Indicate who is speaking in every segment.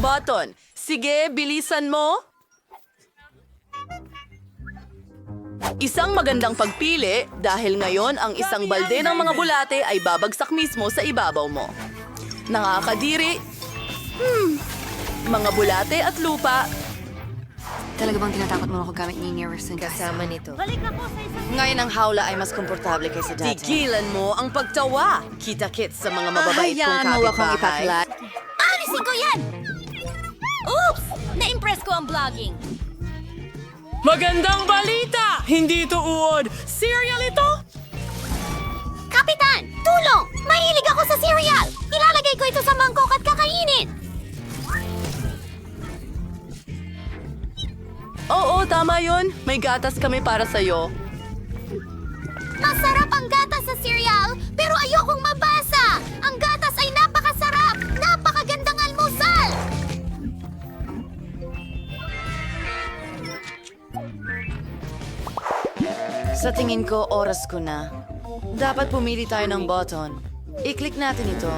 Speaker 1: ang button. Sige, bilisan mo. Isang magandang pagpili dahil ngayon ang isang balde ng mga bulate ay babagsak mismo sa ibabaw mo. Nakakadiri. Hmm. Mga bulate at lupa.
Speaker 2: Talaga bang tinatakot mo ako gamit ni Nearson?
Speaker 3: Kasama nito.
Speaker 2: Ngayon ang hawla ay mas komportable kaysa dati.
Speaker 1: Tigilan mo ang pagtawa. Kita-kits sa mga mababait kong
Speaker 2: Hayaan mo akong
Speaker 1: kapitbahay.
Speaker 2: ipaklat.
Speaker 3: Alisin ko yan! Oops! Na-impress ko ang vlogging.
Speaker 1: Magandang balita! Hindi ito uod. Cereal ito?
Speaker 3: Kapitan! Tulong! Mahilig ako sa cereal! Ilalagay ko ito sa mangkok at kakainin!
Speaker 1: Oo, tama yon. May gatas kami para sa'yo.
Speaker 3: Masarap ang gatas sa cereal, pero ayokong mabasa! Ang gatas
Speaker 2: Sa tingin ko, oras ko na. Dapat pumili tayo ng button. I-click natin ito.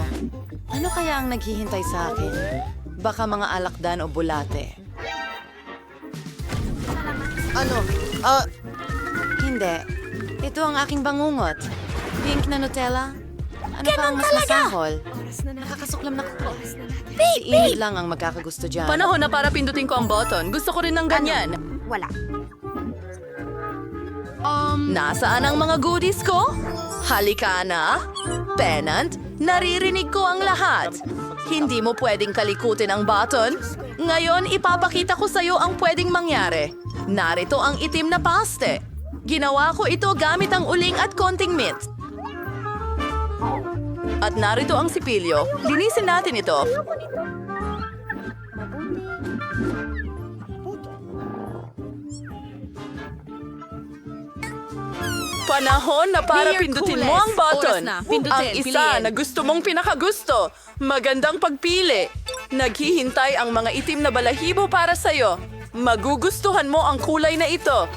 Speaker 2: Ano kaya ang naghihintay sa akin? Baka mga alakdan o bulate. Ano? Ah... hindi. Ito ang aking bangungot. Pink na Nutella? Ano pa ang mas masahol? Nakakasuklam na ko. Si Enid lang ang magkakagusto dyan.
Speaker 1: Panahon na para pindutin ko ang button. Gusto ko rin ng ganyan.
Speaker 3: Wala.
Speaker 1: Nasaan ang mga goodies ko? Halika na. Pennant, naririnig ko ang lahat. Hindi mo pwedeng kalikutin ang button. Ngayon, ipapakita ko sa'yo ang pwedeng mangyari. Narito ang itim na paste. Ginawa ko ito gamit ang uling at konting mint. At narito ang sipilyo. Linisin natin ito. Panahon na para
Speaker 4: Mayor
Speaker 1: pindutin mo ang button.
Speaker 4: Na. Pindutin,
Speaker 1: ang isa
Speaker 4: piliin.
Speaker 1: na gusto mong pinakagusto. Magandang pagpili. Naghihintay ang mga itim na balahibo para sa'yo. Magugustuhan mo ang kulay na ito.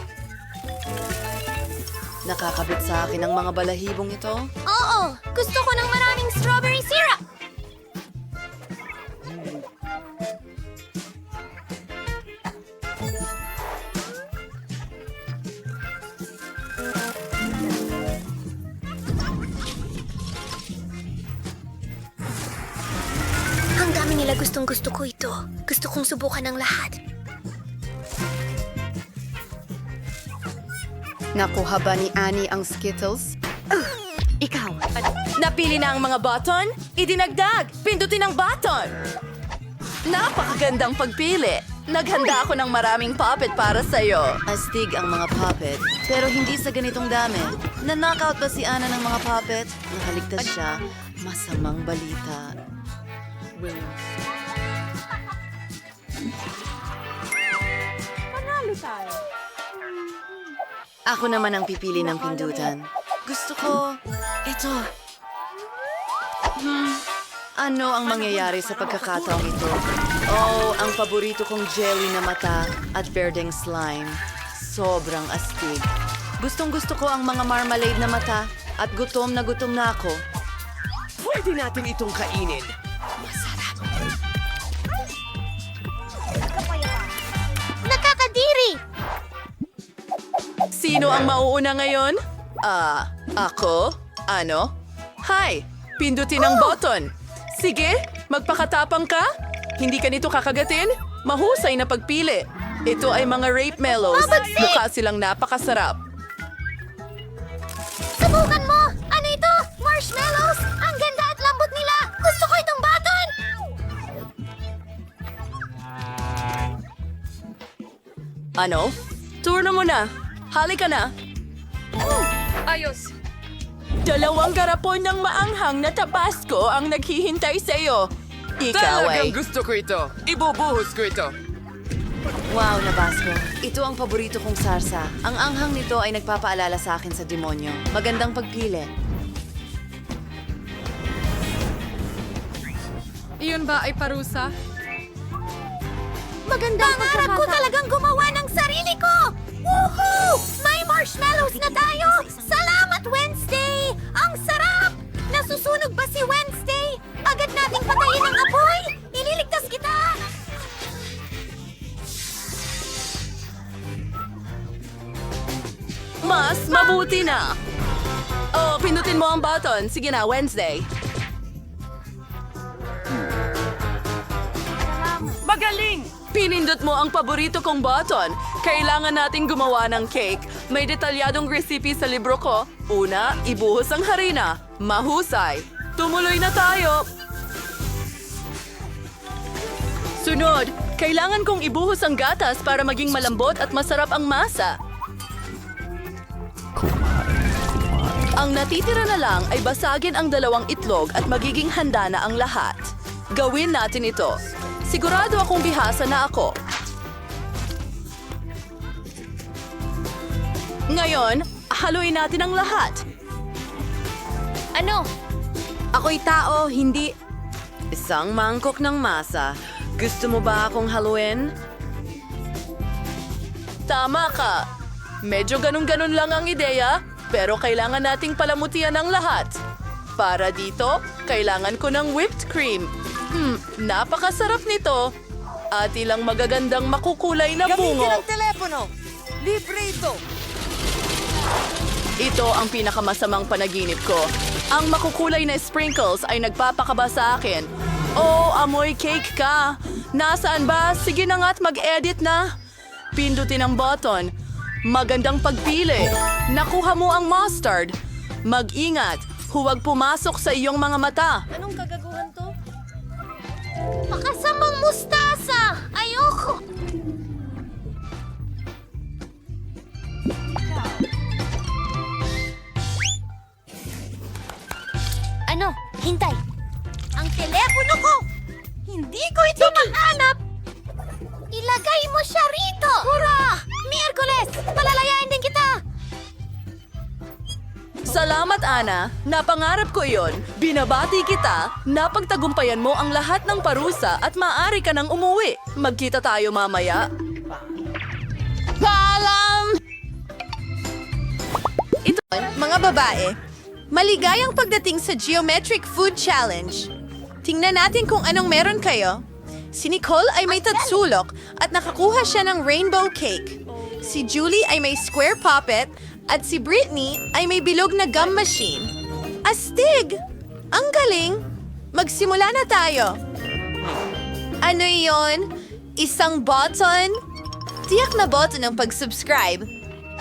Speaker 2: Nakakabit sa akin ang mga balahibong ito.
Speaker 3: Oo! Gusto ko ng maraming strawberry syrup! Gustong gusto ko ito. Gusto kong subukan ng lahat.
Speaker 2: Nakuha ba ni Annie ang Skittles?
Speaker 3: Ikaw.
Speaker 1: Napili na ang mga button? Idinagdag! Pindutin ang button! Napakagandang pagpili. Naghanda ako ng maraming puppet para sa'yo.
Speaker 2: Astig ang mga puppet, pero hindi sa ganitong dami. Na-knockout ba si Ana ng mga puppet? Nakaligtas siya. Masamang balita. Ako naman ang pipili ng pindutan. Gusto ko... Ito. Hmm. Ano ang mangyayari sa pagkakataong ito? Oh, ang paborito kong jelly na mata at berdeng slime. Sobrang astig. Gustong gusto ko ang mga marmalade na mata at gutom na gutom na ako.
Speaker 5: Pwede natin itong kainin.
Speaker 1: Sino ang mauuna ngayon? Ah, ako? Ano? Hi! Pindutin ang button. Sige, magpakatapang ka. Hindi ka nito kakagatin? Mahusay na pagpili. Ito ay mga rape mellows.
Speaker 3: Mabagsik!
Speaker 1: Mukha silang napakasarap.
Speaker 3: Subukan mo! Ano ito? Marshmallows! Ang ganda at lambot nila! Gusto ko itong button!
Speaker 1: Ano? Turno mo na. Halika na.
Speaker 4: Ayos.
Speaker 1: Dalawang garapon ng maanghang na tabasco ang naghihintay sa iyo. Ikaw ay...
Speaker 5: Talagang gusto ko ito. Ibubuhos ko ito.
Speaker 2: Wow, Nabasco. Ito ang paborito kong sarsa. Ang anghang nito ay nagpapaalala sa akin sa demonyo. Magandang pagpili.
Speaker 4: Iyon ba ay parusa?
Speaker 3: Magandang Pangarap ko talagang gumawa ng sarili ko! Woohoo! May marshmallows na tayo! Salamat, Wednesday! Ang sarap! Nasusunog ba si Wednesday? Agad nating patayin ang apoy! Ililigtas kita!
Speaker 1: Mas mabuti na! Oh, pindutin mo ang button. Sige na, Wednesday.
Speaker 5: Magaling!
Speaker 1: Pinindot mo ang paborito kong button. Kailangan nating gumawa ng cake. May detalyadong recipe sa libro ko. Una, ibuhos ang harina. Mahusay. Tumuloy na tayo. Sunod, kailangan kong ibuhos ang gatas para maging malambot at masarap ang masa. Ang natitira na lang ay basagin ang dalawang itlog at magiging handa na ang lahat. Gawin natin ito. Sigurado akong bihasa na ako. Ngayon, haluin natin ang lahat.
Speaker 3: Ano?
Speaker 2: Ako'y tao, hindi... Isang mangkok ng masa. Gusto mo ba akong haluin?
Speaker 1: Tama ka. Medyo ganun-ganun lang ang ideya, pero kailangan nating palamutian ang lahat. Para dito, kailangan ko ng whipped cream. Hmm, napakasarap nito. At ilang magagandang makukulay na bungo.
Speaker 5: telepono! Libre ito!
Speaker 1: Ito ang pinakamasamang panaginip ko. Ang makukulay na sprinkles ay nagpapakaba sa akin. Oh, amoy cake ka. Nasaan ba? Sige na nga't mag-edit na. Pindutin ang button. Magandang pagpili. Nakuha mo ang mustard. Mag-ingat. Huwag pumasok sa iyong mga mata.
Speaker 3: Anong kagaguhan to? Makasamang mustasa! Ayoko! Hintay! Ang telepono ko! Hindi ko ito mahanap! Ilagay mo siya rito! Hurra! Miyerkules! Palalayain din kita!
Speaker 1: Salamat, Ana. Napangarap ko yon. Binabati kita. Napagtagumpayan mo ang lahat ng parusa at maaari ka nang umuwi. Magkita tayo mamaya. Paalam!
Speaker 6: Ito, mga babae, maligayang pagdating sa Geometric Food Challenge. Tingnan natin kung anong meron kayo. Si Nicole ay may tatsulok at nakakuha siya ng rainbow cake. Si Julie ay may square puppet at si Britney ay may bilog na gum machine. Astig! Ang galing! Magsimula na tayo. Ano yon? Isang button? Tiyak na button ng pag-subscribe.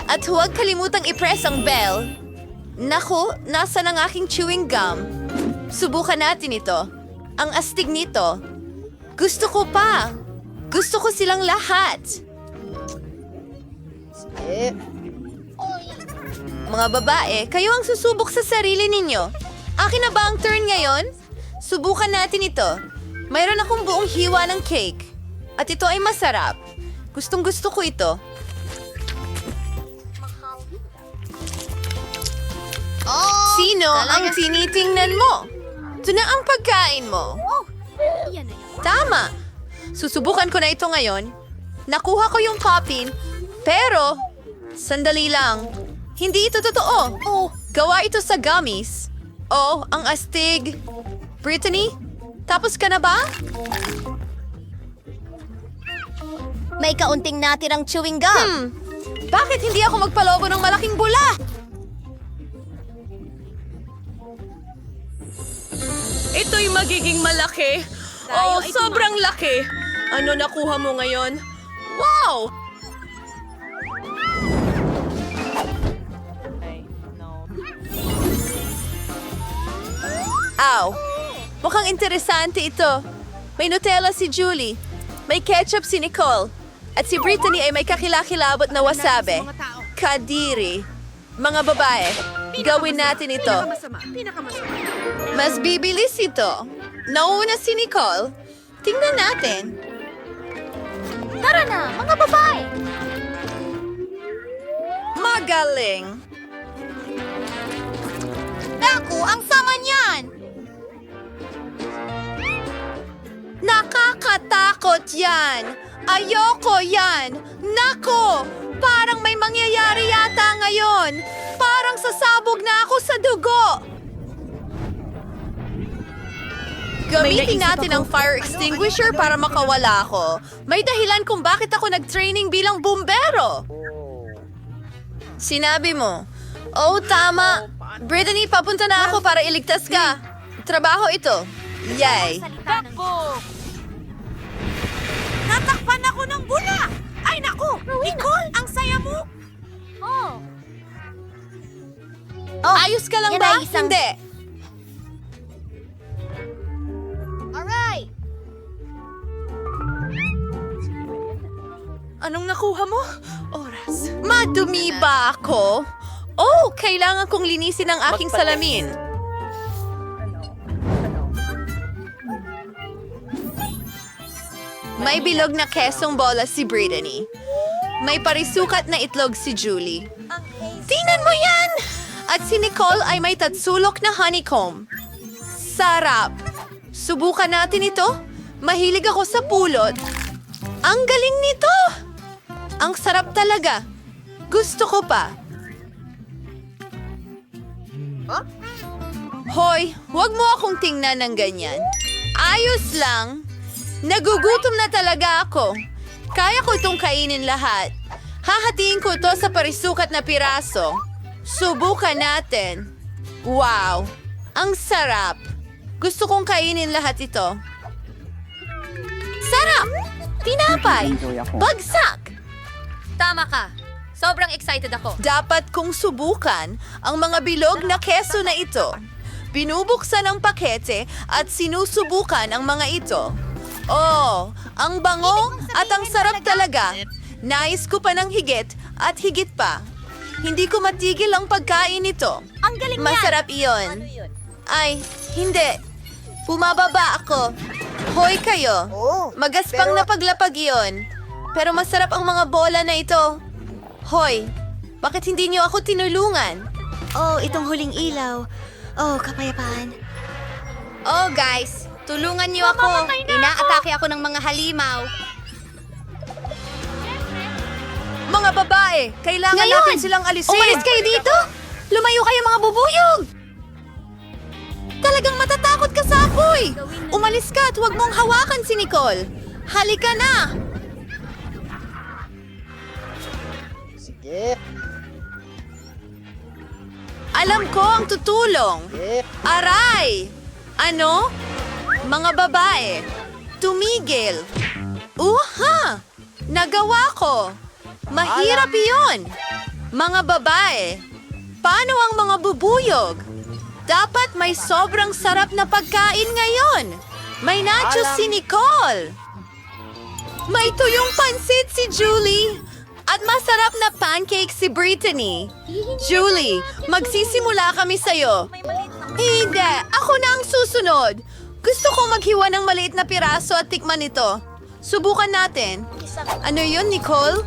Speaker 6: At huwag kalimutang i-press ang bell. Naku, nasa ng aking chewing gum. Subukan natin ito. Ang astig nito. Gusto ko pa. Gusto ko silang lahat. Mga babae, kayo ang susubok sa sarili ninyo. Akin na ba ang turn ngayon? Subukan natin ito. Mayroon akong buong hiwa ng cake. At ito ay masarap. Gustong gusto ko ito. Sino ang tinitingnan mo? Ito na ang pagkain mo.
Speaker 3: Oh!
Speaker 6: Tama. Susubukan ko na ito ngayon. Nakuha ko yung poppin, pero sandali lang. Hindi ito totoo.
Speaker 3: Oh!
Speaker 6: Gawa ito sa gummies. Oh, ang astig. Brittany, tapos ka na ba?
Speaker 3: May kaunting natirang chewing gum.
Speaker 6: Hmm, bakit hindi ako magpalobo ng malaking bula?
Speaker 1: Ito'y magiging malaki. oh, sobrang laki. Ano nakuha mo ngayon? Wow!
Speaker 6: Aw, mukhang interesante ito. May Nutella si Julie. May ketchup si Nicole. At si Brittany ay may kakilakilabot na wasabi. Kadiri. Mga babae, gawin natin ito. Mas bibilis ito. Nauna si Nicole. Tingnan natin.
Speaker 3: Tara na, mga babae!
Speaker 6: Magaling.
Speaker 3: Naku, ang sama niyan!
Speaker 6: Nakakatakot yan! Ayoko yan! Nako! Parang may mangyayari yata ngayon! Parang sasabog na ako sa dugo! Gamitin natin ang fire extinguisher para makawala ako. May dahilan kung bakit ako nag-training bilang bumbero. Sinabi mo. Oh, tama. Brittany, papunta na ako para iligtas ka. Trabaho ito. Yay.
Speaker 3: Natakpan ako ng bula! Ay, naku! Nicole, ang saya mo! Oh.
Speaker 6: Ayos ka lang ba? Hindi.
Speaker 1: Anong nakuha mo? Oras.
Speaker 6: Madumi ba ako? Oh, kailangan kong linisin ang aking salamin. May bilog na kesong bola si Brittany. May parisukat na itlog si Julie. Tingnan mo yan! At si Nicole ay may tatsulok na honeycomb. Sarap! Subukan natin ito. Mahilig ako sa pulot. Ang galing nito! Ang sarap talaga. Gusto ko pa. Hoy, huwag mo akong tingnan ng ganyan. Ayos lang. Nagugutom na talaga ako. Kaya ko itong kainin lahat. Hahatiin ko ito sa parisukat na piraso. Subukan natin. Wow! Ang sarap. Gusto kong kainin lahat ito. Sarap! Tinapay! Bagsak!
Speaker 3: Tama ka. Sobrang excited ako.
Speaker 6: Dapat kong subukan ang mga bilog na keso na ito. Binubuksan ang pakete at sinusubukan ang mga ito. Oh, ang bango at ang sarap talaga. Nais ko pa ng higit at higit pa. Hindi ko matigil ang pagkain nito.
Speaker 3: Ang galing!
Speaker 6: Masarap iyon. Ay, hindi. Bumababa ako. Hoy kayo. Magaspang na paglapag iyon. Pero masarap ang mga bola na ito. Hoy, bakit hindi niyo ako tinulungan?
Speaker 3: Oh, itong huling ilaw. Oh, kapayapaan.
Speaker 6: Oh, guys, tulungan niyo ako. Inaatake ako ng mga halimaw. Mga babae, kailangan
Speaker 3: Ngayon!
Speaker 6: natin silang alisin.
Speaker 3: Umalis kayo dito!
Speaker 6: Lumayo kayo mga bubuyog! Talagang matatakot ka sa apoy! Umalis ka at huwag mong hawakan si Nicole. Halika na! Alam ko ang tutulong. Aray! Ano? Mga babae, tumigil. Uha! Nagawa ko. Mahirap iyon. Mga babae, paano ang mga bubuyog? Dapat may sobrang sarap na pagkain ngayon. May nachos si Nicole. May tuyong pansit si Julie. At masarap na pancake si Brittany. Julie, magsisimula kami sa'yo. Hindi, ako na ang susunod. Gusto kong maghiwa ng maliit na piraso at tikman ito. Subukan natin. Ano yun, Nicole?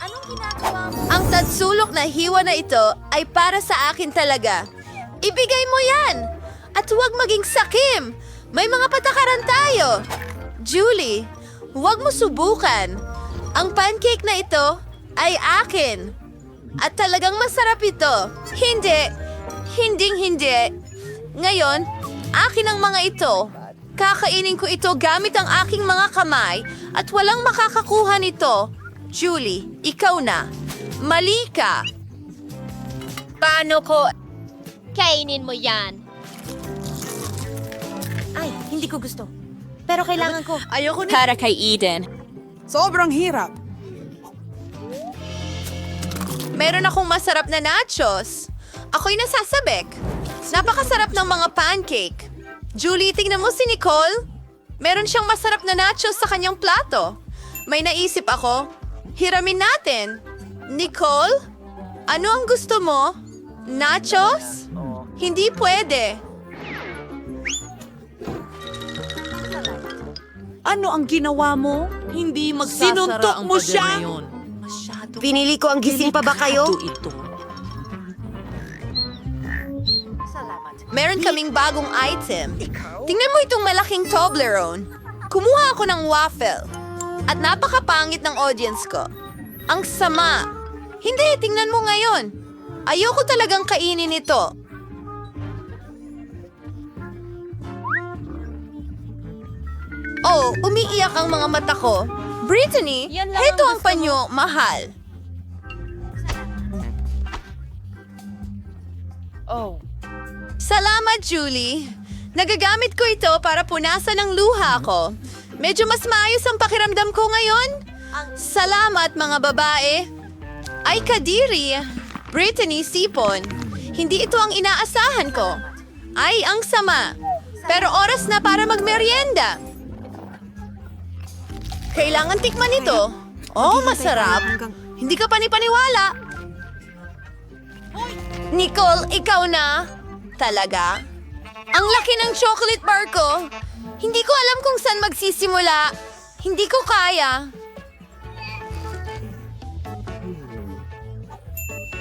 Speaker 3: Anong ginagawa mo?
Speaker 6: Ang tatsulok na hiwa na ito ay para sa akin talaga. Ibigay mo yan! At huwag maging sakim! May mga patakaran tayo! Julie, huwag mo subukan. Ang pancake na ito ay akin. At talagang masarap ito. Hindi. Hinding hindi. Ngayon, akin ang mga ito. Kakainin ko ito gamit ang aking mga kamay at walang makakakuha nito. Julie, ikaw na. Mali ka. Paano ko...
Speaker 3: Kainin mo yan. Ay, hindi ko gusto. Pero kailangan ko.
Speaker 6: Ayoko na...
Speaker 1: Para kay Eden.
Speaker 5: Sobrang hirap.
Speaker 6: Meron akong masarap na nachos. Ako'y nasasabik. Napakasarap ng mga pancake. Julie, tingnan mo si Nicole. Meron siyang masarap na nachos sa kanyang plato. May naisip ako. Hiramin natin. Nicole, ano ang gusto mo? Nachos? Hindi pwede.
Speaker 5: Ano ang ginawa mo?
Speaker 1: Hindi
Speaker 5: magsasara Sinuntok ang mo pader siya? na
Speaker 1: yun. Masyado
Speaker 3: Pinili ko ang gising pa ba kayo?
Speaker 1: ito.
Speaker 6: Meron kaming bagong item. Tingnan mo itong malaking Toblerone. Kumuha ako ng waffle. At napakapangit ng audience ko. Ang sama. Hindi, tingnan mo ngayon. Ayoko talagang kainin ito. Oh, umiiyak ang mga mata ko. Brittany, heto
Speaker 3: ang
Speaker 6: ang panyo, mahal.
Speaker 2: Oh.
Speaker 6: Salamat, Julie. Nagagamit ko ito para punasan ang luha ko. Medyo mas maayos ang pakiramdam ko ngayon. Salamat, mga babae. Ay, Kadiri. Brittany Sipon. Hindi ito ang inaasahan ko. Ay, ang sama. Pero oras na para magmerienda. Kailangan tikman ito. Oh, masarap. Hindi ka panipaniwala. Nicole, ikaw na. Talaga? Ang laki ng chocolate bar ko. Hindi ko alam kung saan magsisimula. Hindi ko kaya.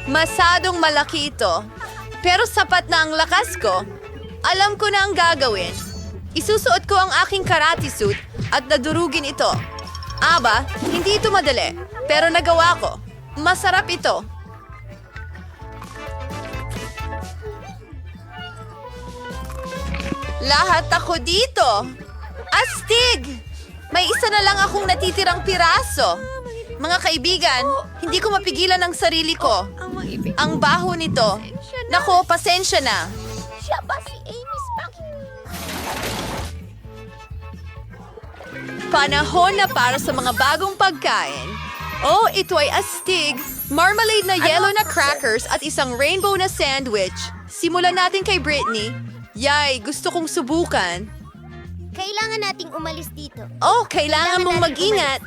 Speaker 6: Masadong malaki ito. Pero sapat na ang lakas ko. Alam ko na ang gagawin. Isusuot ko ang aking karate suit at dadurugin ito. Aba, hindi ito madali. Pero nagawa ko. Masarap ito. Lahat ako dito. Astig! May isa na lang akong natitirang piraso. Mga kaibigan, hindi ko mapigilan ang sarili ko. Ang baho nito. Nako, pasensya na. Panahon na para sa mga bagong pagkain. Oh, ito ay astig, marmalade na yellow na crackers at isang rainbow na sandwich. Simulan natin kay Brittany. Yay, gusto kong subukan.
Speaker 3: Kailangan nating umalis dito.
Speaker 6: Oh, kailangan
Speaker 3: Kailangan
Speaker 6: mong mag-ingat.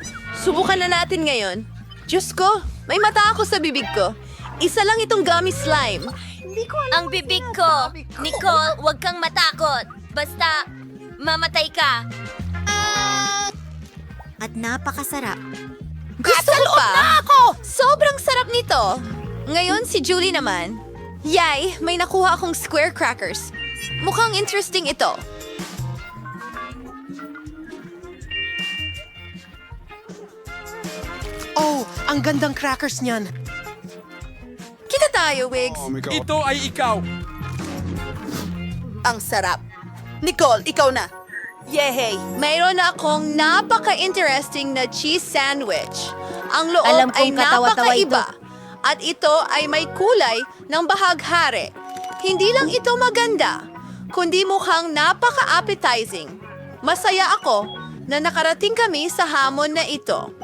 Speaker 6: Subukan na natin ngayon. Diyos ko, may mata ako sa bibig ko. Isa lang itong gummy slime.
Speaker 3: Ang bibig ko. Nicole, huwag kang matakot. Basta, mamatay ka. At napakasarap.
Speaker 6: Gusto mo pa? ako! Sobrang sarap nito. Ngayon si Julie naman. Yay, may nakuha akong square crackers. Mukhang interesting ito.
Speaker 7: Oh, ang gandang crackers niyan.
Speaker 6: Kita tayo, Wigs.
Speaker 7: Ito ay ikaw.
Speaker 5: Ang sarap. Nicole, ikaw na. Yehey!
Speaker 6: Mayroon akong napaka-interesting na cheese sandwich. Ang loob
Speaker 3: Alam
Speaker 6: ay napakaiba. At ito ay may kulay ng bahaghari. Hindi lang ito maganda, kundi mukhang napaka-appetizing. Masaya ako na nakarating kami sa hamon na ito.